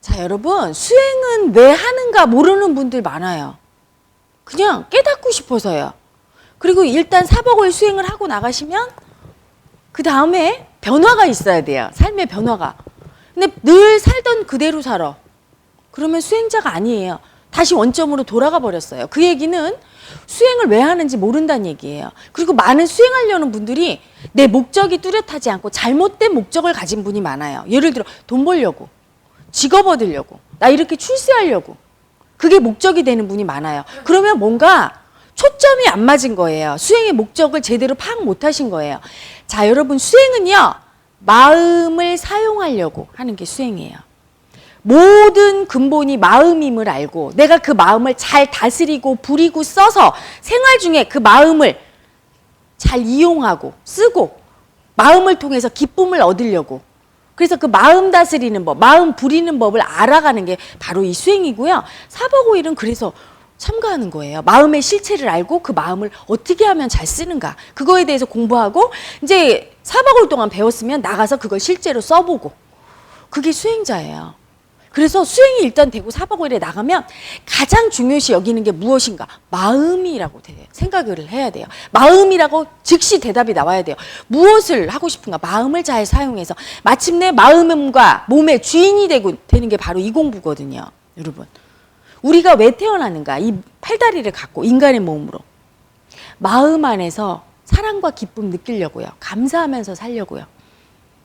자, 여러분, 수행은 왜 하는가 모르는 분들 많아요. 그냥 깨닫고 싶어서요. 그리고 일단 사복을 수행을 하고 나가시면 그 다음에 변화가 있어야 돼요. 삶의 변화가. 근데 늘 살던 그대로 살아. 그러면 수행자가 아니에요. 다시 원점으로 돌아가 버렸어요. 그 얘기는 수행을 왜 하는지 모른다는 얘기예요. 그리고 많은 수행하려는 분들이 내 목적이 뚜렷하지 않고 잘못된 목적을 가진 분이 많아요. 예를 들어 돈 벌려고, 직업 얻으려고, 나 이렇게 출세하려고. 그게 목적이 되는 분이 많아요. 그러면 뭔가 초점이 안 맞은 거예요. 수행의 목적을 제대로 파악 못 하신 거예요. 자, 여러분, 수행은요, 마음을 사용하려고 하는 게 수행이에요. 모든 근본이 마음임을 알고 내가 그 마음을 잘 다스리고 부리고 써서 생활 중에 그 마음을 잘 이용하고 쓰고 마음을 통해서 기쁨을 얻으려고 그래서 그 마음 다스리는 법, 마음 부리는 법을 알아가는 게 바로 이 수행이고요. 사법오일은 그래서 참가하는 거예요. 마음의 실체를 알고 그 마음을 어떻게 하면 잘 쓰는가. 그거에 대해서 공부하고 이제 사박올 동안 배웠으면 나가서 그걸 실제로 써보고. 그게 수행자예요. 그래서 수행이 일단 되고 사박오일에 나가면 가장 중요시 여기는 게 무엇인가? 마음이라고 돼요. 생각을 해야 돼요. 마음이라고 즉시 대답이 나와야 돼요. 무엇을 하고 싶은가? 마음을 잘 사용해서 마침내 마음과 몸의 주인이 되고 되는 게 바로 이 공부거든요. 여러분. 우리가 왜 태어나는가? 이 팔다리를 갖고 인간의 몸으로 마음 안에서 사랑과 기쁨 느끼려고요. 감사하면서 살려고요.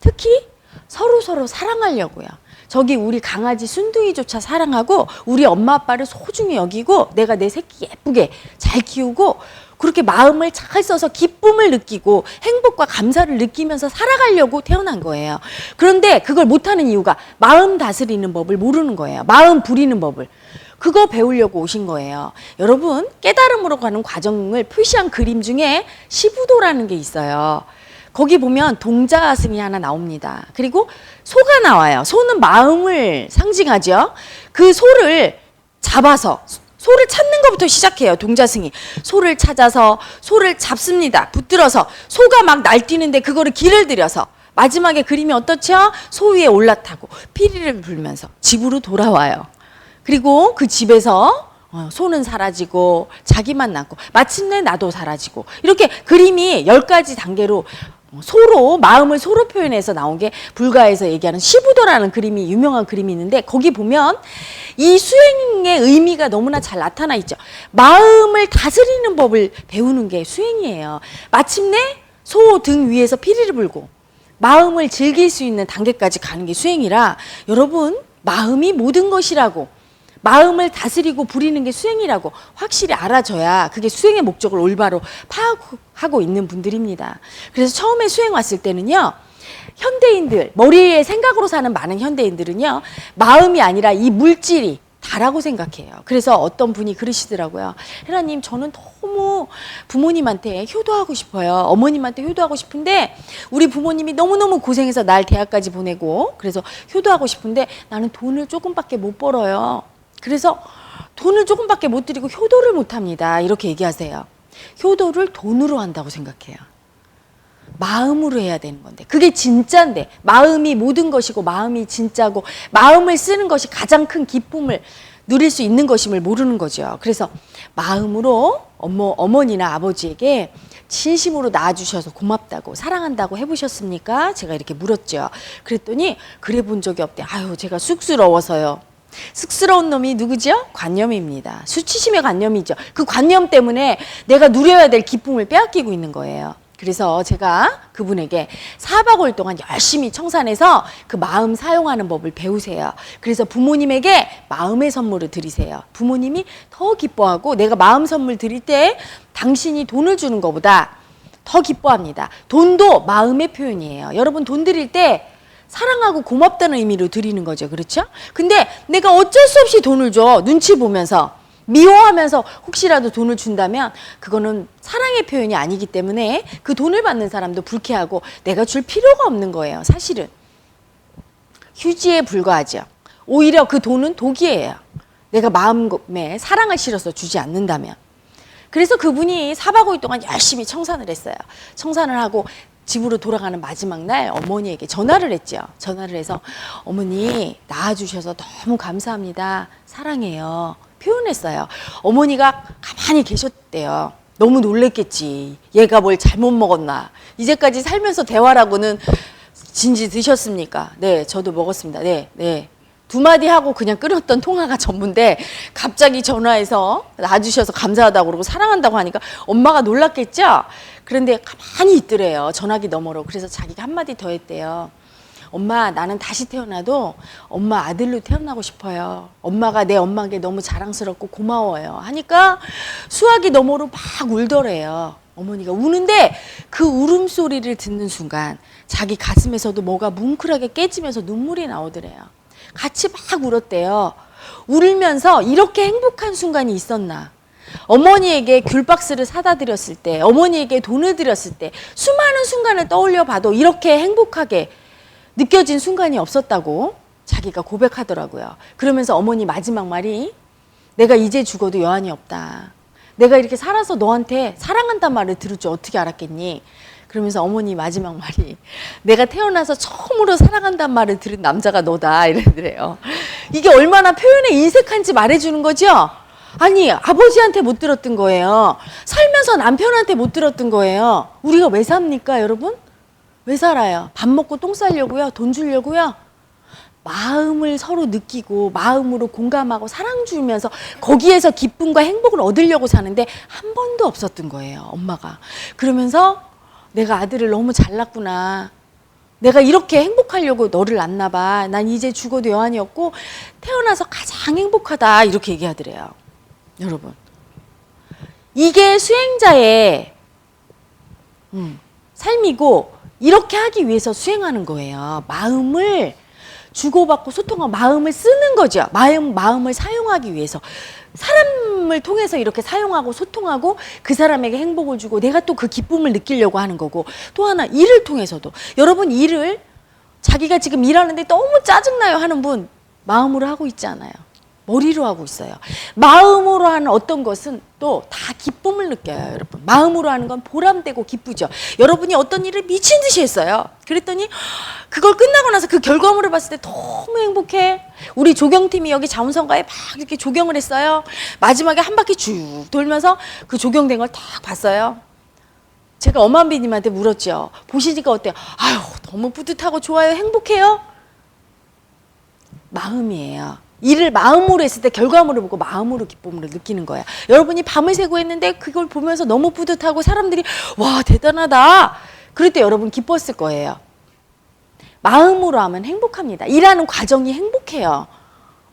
특히 서로 서로 사랑하려고요. 저기 우리 강아지 순둥이조차 사랑하고 우리 엄마 아빠를 소중히 여기고 내가 내 새끼 예쁘게 잘 키우고 그렇게 마음을 잘 써서 기쁨을 느끼고 행복과 감사를 느끼면서 살아가려고 태어난 거예요. 그런데 그걸 못하는 이유가 마음 다스리는 법을 모르는 거예요. 마음 부리는 법을. 그거 배우려고 오신 거예요. 여러분, 깨달음으로 가는 과정을 표시한 그림 중에 시부도라는 게 있어요. 거기 보면 동자승이 하나 나옵니다. 그리고 소가 나와요. 소는 마음을 상징하죠. 그 소를 잡아서 소를 찾는 것부터 시작해요. 동자승이 소를 찾아서 소를 잡습니다. 붙들어서 소가 막 날뛰는데 그거를 길을 들여서 마지막에 그림이 어떻죠? 소 위에 올라타고 피리를 불면서 집으로 돌아와요. 그리고 그 집에서 어, 소는 사라지고 자기만 남고 마침내 나도 사라지고 이렇게 그림이 열 가지 단계로 소로 마음을 소로 표현해서 나온 게 불가에서 얘기하는 시부도라는 그림이 유명한 그림이 있는데 거기 보면 이 수행의 의미가 너무나 잘 나타나 있죠. 마음을 다스리는 법을 배우는 게 수행이에요. 마침내 소 등 위에서 피리를 불고 마음을 즐길 수 있는 단계까지 가는 게 수행이라 여러분 마음이 모든 것이라고 마음을 다스리고 부리는 게 수행이라고 확실히 알아줘야 그게 수행의 목적을 올바로 파악하고 있는 분들입니다. 그래서 처음에 수행 왔을 때는요. 현대인들, 머리에 생각으로 사는 많은 현대인들은요. 마음이 아니라 이 물질이 다라고 생각해요. 그래서 어떤 분이 그러시더라고요. 혜라님, 저는 너무 부모님한테 효도하고 싶어요. 어머님한테 효도하고 싶은데, 우리 부모님이 너무너무 고생해서 날 대학까지 보내고, 그래서 효도하고 싶은데, 나는 돈을 조금밖에 못 벌어요. 그래서 돈을 조금밖에 못 드리고 효도를 못 합니다. 이렇게 얘기하세요. 효도를 돈으로 한다고 생각해요. 마음으로 해야 되는 건데 그게 진짜인데 마음이 모든 것이고 마음이 진짜고 마음을 쓰는 것이 가장 큰 기쁨을 누릴 수 있는 것임을 모르는 거죠. 그래서 마음으로 어머 어머니나 아버지에게 진심으로 낳아주셔서 고맙다고 사랑한다고 해보셨습니까? 제가 이렇게 물었죠. 그랬더니 그래 본 적이 없대. 아유 제가 쑥스러워서요. 쑥스러운 놈이 누구죠? 관념입니다. 수치심의 관념이죠. 그 관념 때문에 내가 누려야 될 기쁨을 빼앗기고 있는 거예요. 그래서 제가 그분에게 4박 5일 동안 열심히 청산해서 그 마음 사용하는 법을 배우세요. 그래서 부모님에게 마음의 선물을 드리세요. 부모님이 더 기뻐하고 내가 마음 선물 드릴 때 당신이 돈을 주는 것보다 더 기뻐합니다. 돈도 마음의 표현이에요. 여러분 돈 드릴 때 사랑하고 고맙다는 의미로 드리는 거죠. 그렇죠? 근데 내가 어쩔 수 없이 돈을 줘. 눈치 보면서. 미워하면서 혹시라도 돈을 준다면 그거는 사랑의 표현이 아니기 때문에 그 돈을 받는 사람도 불쾌하고 내가 줄 필요가 없는 거예요. 사실은. 휴지에 불과하죠. 오히려 그 돈은 독이에요. 내가 마음에 사랑을 실어서 주지 않는다면. 그래서 그분이 4박 5일 동안 열심히 청산을 했어요. 청산을 하고 집으로 돌아가는 마지막 날 어머니에게 전화를 했죠. 전화를 해서 어머니 낳아주셔서 너무 감사합니다. 사랑해요. 표현했어요. 어머니가 가만히 계셨대요. 너무 놀랬겠지. 얘가 뭘 잘못 먹었나. 이제까지 살면서 대화라고는 진지 드셨습니까? 네, 저도 먹었습니다. 네, 네. 두 마디 하고 그냥 끊었던 통화가 전부인데 갑자기 전화해서 놔주셔서 감사하다고 그러고 사랑한다고 하니까 엄마가 놀랐겠죠? 그런데 가만히 있더래요. 전화기 너머로. 그래서 자기가 한마디 더 했대요. 엄마, 나는 다시 태어나도 엄마 아들로 태어나고 싶어요. 엄마가 내 엄마에게 너무 자랑스럽고 고마워요. 하니까 수화기 너머로 막 울더래요. 어머니가 우는데 그 울음소리를 듣는 순간 자기 가슴에서도 뭐가 뭉클하게 깨지면서 눈물이 나오더래요. 같이 막 울었대요. 울면서 이렇게 행복한 순간이 있었나. 어머니에게 귤박스를 사다 드렸을 때, 어머니에게 돈을 드렸을 때, 수많은 순간을 떠올려 봐도 이렇게 행복하게 느껴진 순간이 없었다고 자기가 고백하더라고요. 그러면서 어머니 마지막 말이 내가 이제 죽어도 여한이 없다. 내가 이렇게 살아서 너한테 사랑한단 말을 들을 줄 어떻게 알았겠니? 그러면서 어머니 마지막 말이 내가 태어나서 처음으로 사랑한단 말을 들은 남자가 너다 이러더래요. 이게 얼마나 표현에 인색한지 말해주는 거죠? 아니 아버지한테 못 들었던 거예요. 살면서 남편한테 못 들었던 거예요. 우리가 왜 삽니까 여러분? 왜 살아요? 밥 먹고 똥 싸려고요? 돈 주려고요? 마음을 서로 느끼고 마음으로 공감하고 사랑 주면서 거기에서 기쁨과 행복을 얻으려고 사는데 한 번도 없었던 거예요, 엄마가. 그러면서 내가 아들을 너무 잘났구나. 내가 이렇게 행복하려고 너를 낳나 봐. 난 이제 죽어도 여한이 없고 태어나서 가장 행복하다. 이렇게 얘기하더래요. 여러분. 이게 수행자의 음, 삶이고 이렇게 하기 위해서 수행하는 거예요. 마음을 주고받고 소통하고 마음을 쓰는 거죠. 마음 마음을 사용하기 위해서 사람을 통해서 이렇게 사용하고 소통하고 그 사람에게 행복을 주고 내가 또 그 기쁨을 느끼려고 하는 거고 또 하나 일을 통해서도 여러분 일을 자기가 지금 일하는데 너무 짜증나요 하는 분 마음으로 하고 있지 않아요. 머리로 하고 있어요. 마음으로 하는 어떤 것은 또 다 기쁨을 느껴요, 여러분. 마음으로 하는 건 보람되고 기쁘죠. 여러분이 어떤 일을 미친 듯이 했어요. 그랬더니 그걸 끝나고 나서 그 결과물을 봤을 때 너무 행복해. 우리 조경팀이 여기 자원선가에 막 이렇게 조경을 했어요. 마지막에 한 바퀴 쭉 돌면서 그 조경된 걸 딱 봤어요. 제가 엄한비님한테 물었죠. 보시니까 어때요? 아유, 너무 뿌듯하고 좋아요. 행복해요? 마음이에요. 일을 마음으로 했을 때 결과물을 보고 마음으로 기쁨을 느끼는 거야. 여러분이 밤을 새고 했는데 그걸 보면서 너무 뿌듯하고 사람들이 와 대단하다. 그럴 때 여러분 기뻤을 거예요. 마음으로 하면 행복합니다. 일하는 과정이 행복해요.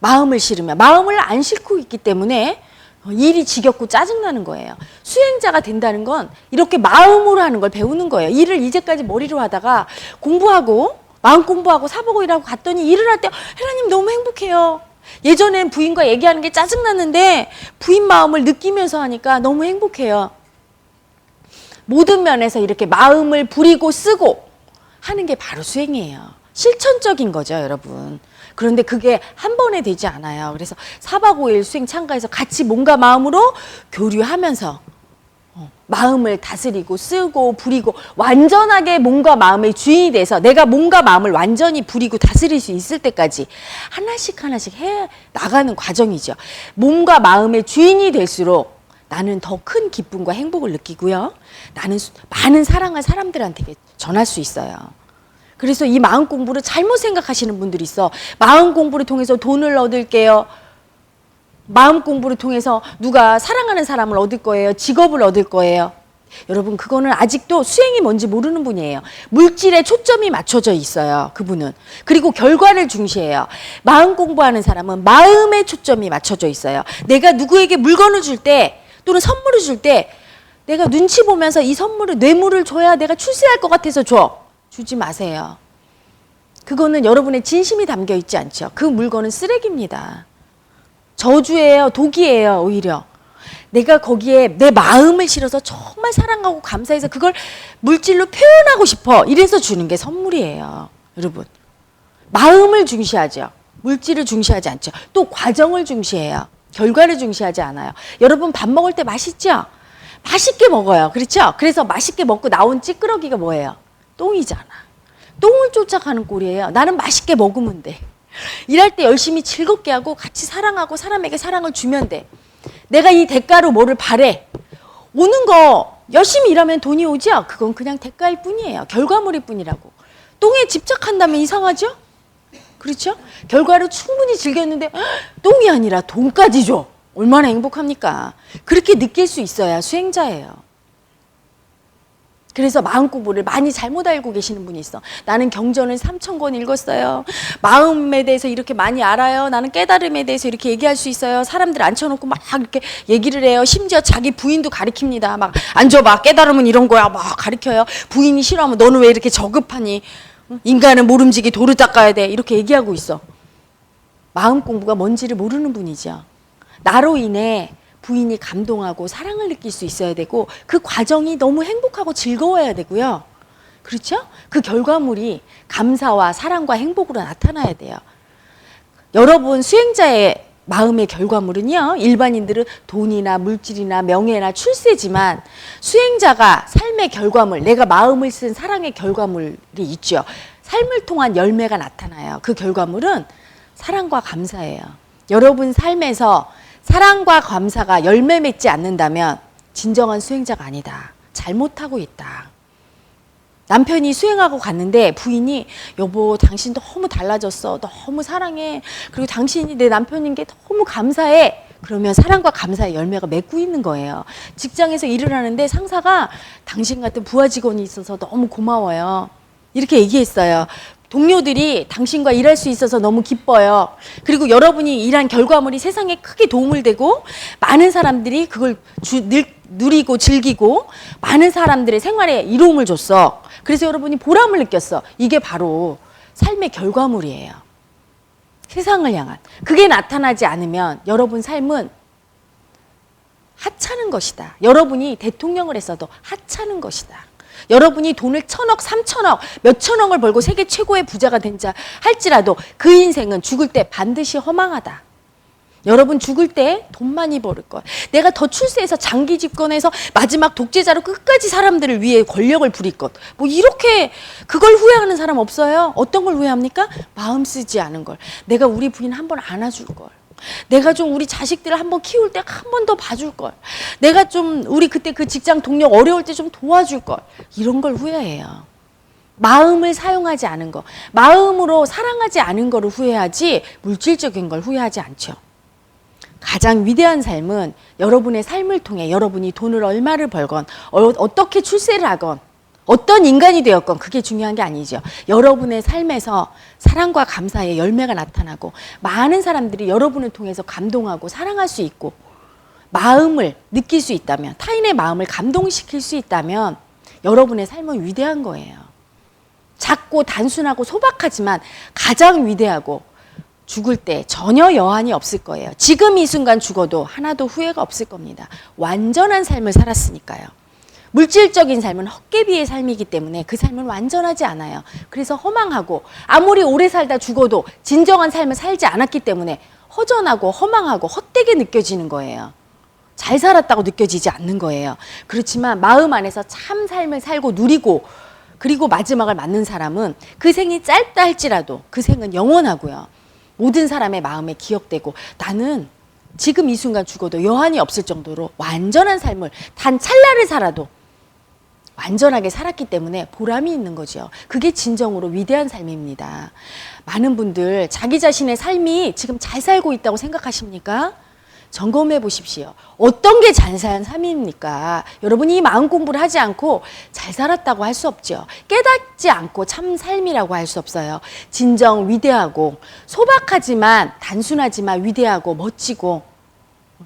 마음을 실으면 마음을 안 싣고 있기 때문에 일이 지겹고 짜증나는 거예요. 수행자가 된다는 건 이렇게 마음으로 하는 걸 배우는 거예요. 일을 이제까지 머리로 하다가 공부하고 마음 공부하고 사보고 일하고 갔더니 일을 할때 하나님 너무 행복해요. 예전엔 부인과 얘기하는 게 짜증났는데 부인 마음을 느끼면서 하니까 너무 행복해요. 모든 면에서 이렇게 마음을 부리고 쓰고 하는 게 바로 수행이에요. 실천적인 거죠, 여러분. 그런데 그게 한 번에 되지 않아요. 그래서 4박 5일 수행 참가해서 같이 뭔가 마음으로 교류하면서 어, 마음을 다스리고 쓰고 부리고 완전하게 몸과 마음의 주인이 돼서 내가 몸과 마음을 완전히 부리고 다스릴 수 있을 때까지 하나씩 하나씩 해 나가는 과정이죠. 몸과 마음의 주인이 될수록 나는 더 큰 기쁨과 행복을 느끼고요. 나는 수- 많은 사랑을 사람들한테 전할 수 있어요. 그래서 이 마음 공부를 잘못 생각하시는 분들이 있어. 마음 공부를 통해서 돈을 얻을게요. 마음 공부를 통해서 누가 사랑하는 사람을 얻을 거예요. 직업을 얻을 거예요. 여러분, 그거는 아직도 수행이 뭔지 모르는 분이에요. 물질에 초점이 맞춰져 있어요. 그분은. 그리고 결과를 중시해요. 마음 공부하는 사람은 마음에 초점이 맞춰져 있어요. 내가 누구에게 물건을 줄 때 또는 선물을 줄 때 내가 눈치 보면서 이 선물을 뇌물을 줘야 내가 출세할 것 같아서 줘. 주지 마세요. 그거는 여러분의 진심이 담겨 있지 않죠. 그 물건은 쓰레기입니다. 저주예요, 독이에요, 오히려. 내가 거기에 내 마음을 실어서 정말 사랑하고 감사해서 그걸 물질로 표현하고 싶어. 이래서 주는 게 선물이에요. 여러분. 마음을 중시하죠. 물질을 중시하지 않죠. 또 과정을 중시해요. 결과를 중시하지 않아요. 여러분 밥 먹을 때 맛있죠? 맛있게 먹어요. 그렇죠? 그래서 맛있게 먹고 나온 찌끄러기가 뭐예요? 똥이잖아. 똥을 쫓아가는 꼴이에요. 나는 맛있게 먹으면 돼. 일할 때 열심히 즐겁게 하고 같이 사랑하고 사람에게 사랑을 주면 돼. 내가 이 대가로 뭐를 바래. 오는 거 열심히 일하면 돈이 오죠? 그건 그냥 대가일 뿐이에요. 결과물일 뿐이라고. 똥에 집착한다면 이상하죠? 그렇죠? 결과를 충분히 즐겼는데 헉, 똥이 아니라 돈까지 줘. 얼마나 행복합니까? 그렇게 느낄 수 있어야 수행자예요. 그래서 마음 공부를 많이 잘못 알고 계시는 분이 있어. 나는 경전을 3천 권 읽었어요. 마음에 대해서 이렇게 많이 알아요. 나는 깨달음에 대해서 이렇게 얘기할 수 있어요. 사람들 앉혀놓고 막 이렇게 얘기를 해요. 심지어 자기 부인도 가리킵니다. 막 앉아봐. 깨달음은 이런 거야. 막 가리켜요. 부인이 싫어하면 너는 왜 이렇게 저급하니? 응? 인간은 모름지기 도를 닦아야 돼. 이렇게 얘기하고 있어. 마음 공부가 뭔지를 모르는 분이죠. 나로 인해 부인이 감동하고 사랑을 느낄 수 있어야 되고 그 과정이 너무 행복하고 즐거워야 되고요. 그렇죠? 그 결과물이 감사와 사랑과 행복으로 나타나야 돼요. 여러분 수행자의 마음의 결과물은요. 일반인들은 돈이나 물질이나 명예나 출세지만 수행자가 삶의 결과물, 내가 마음을 쓴 사랑의 결과물이 있죠. 삶을 통한 열매가 나타나요. 그 결과물은 사랑과 감사예요. 여러분 삶에서 사랑과 감사가 열매 맺지 않는다면 진정한 수행자가 아니다. 잘못하고 있다. 남편이 수행하고 갔는데 부인이 여보 당신 너무 달라졌어. 너무 사랑해. 그리고 당신이 내 남편인 게 너무 감사해. 그러면 사랑과 감사의 열매가 맺고 있는 거예요. 직장에서 일을 하는데 상사가 당신 같은 부하 직원이 있어서 너무 고마워요. 이렇게 얘기했어요. 동료들이 당신과 일할 수 있어서 너무 기뻐요. 그리고 여러분이 일한 결과물이 세상에 크게 도움을 되고 많은 사람들이 그걸 주, 늘, 누리고 즐기고 많은 사람들의 생활에 이로움을 줬어. 그래서 여러분이 보람을 느꼈어. 이게 바로 삶의 결과물이에요. 세상을 향한. 그게 나타나지 않으면 여러분 삶은 하찮은 것이다. 여러분이 대통령을 했어도 하찮은 것이다. 여러분이 돈을 천억, 삼천억, 몇천억을 벌고 세계 최고의 부자가 된 자 할지라도 그 인생은 죽을 때 반드시 허망하다. 여러분 죽을 때 돈 많이 벌을 걸. 내가 더 출세해서 장기 집권해서 마지막 독재자로 끝까지 사람들을 위해 권력을 부릴 것. 뭐 이렇게 그걸 후회하는 사람 없어요? 어떤 걸 후회합니까? 마음 쓰지 않은 걸. 내가 우리 부인 한 번 안아줄 걸. 내가 좀 우리 자식들을 한번 키울 때 한 번 더 봐줄 걸. 내가 좀 우리 그때 그 직장 동료 어려울 때 좀 도와줄 걸. 이런 걸 후회해요. 마음을 사용하지 않은 거. 마음으로 사랑하지 않은 거를 후회하지 물질적인 걸 후회하지 않죠. 가장 위대한 삶은 여러분의 삶을 통해 여러분이 돈을 얼마를 벌건 어, 떻게 출세를 하건 어떤 인간이 되었건 그게 중요한 게 아니죠. 여러분의 삶에서 사랑과 감사의 열매가 나타나고 많은 사람들이 여러분을 통해서 감동하고 사랑할 수 있고 마음을 느낄 수 있다면 타인의 마음을 감동시킬 수 있다면 여러분의 삶은 위대한 거예요. 작고 단순하고 소박하지만 가장 위대하고 죽을 때 전혀 여한이 없을 거예요. 지금 이 순간 죽어도 하나도 후회가 없을 겁니다. 완전한 삶을 살았으니까요. 물질적인 삶은 헛개비의 삶이기 때문에 그 삶은 완전하지 않아요. 그래서 허망하고 아무리 오래 살다 죽어도 진정한 삶을 살지 않았기 때문에 허전하고 허망하고 헛되게 느껴지는 거예요. 잘 살았다고 느껴지지 않는 거예요. 그렇지만 마음 안에서 참 삶을 살고 누리고 그리고 마지막을 맞는 사람은 그 생이 짧다 할지라도 그 생은 영원하고요. 모든 사람의 마음에 기억되고 나는 지금 이 순간 죽어도 여한이 없을 정도로 완전한 삶을 단 찰나를 살아도 완전하게 살았기 때문에 보람이 있는 거죠. 그게 진정으로 위대한 삶입니다. 많은 분들 자기 자신의 삶이 지금 잘 살고 있다고 생각하십니까? 점검해 보십시오. 어떤 게잘산 삶입니까? 여러분이 이 마음 공부를 하지 않고 잘 살았다고 할 수 없죠. 깨닫지 않고 참 삶이라고 할 수 없어요. 진정 위대하고 소박하지만 단순하지만 위대하고 멋지고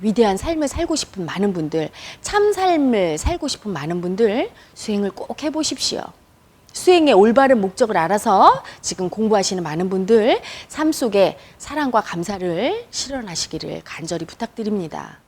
위대한 삶을 살고 싶은 많은 분들, 참 삶을 살고 싶은 많은 분들 수행을 꼭 해보십시오. 수행의 올바른 목적을 알아서 지금 공부하시는 많은 분들 삶 속에 사랑과 감사를 실현하시기를 간절히 부탁드립니다.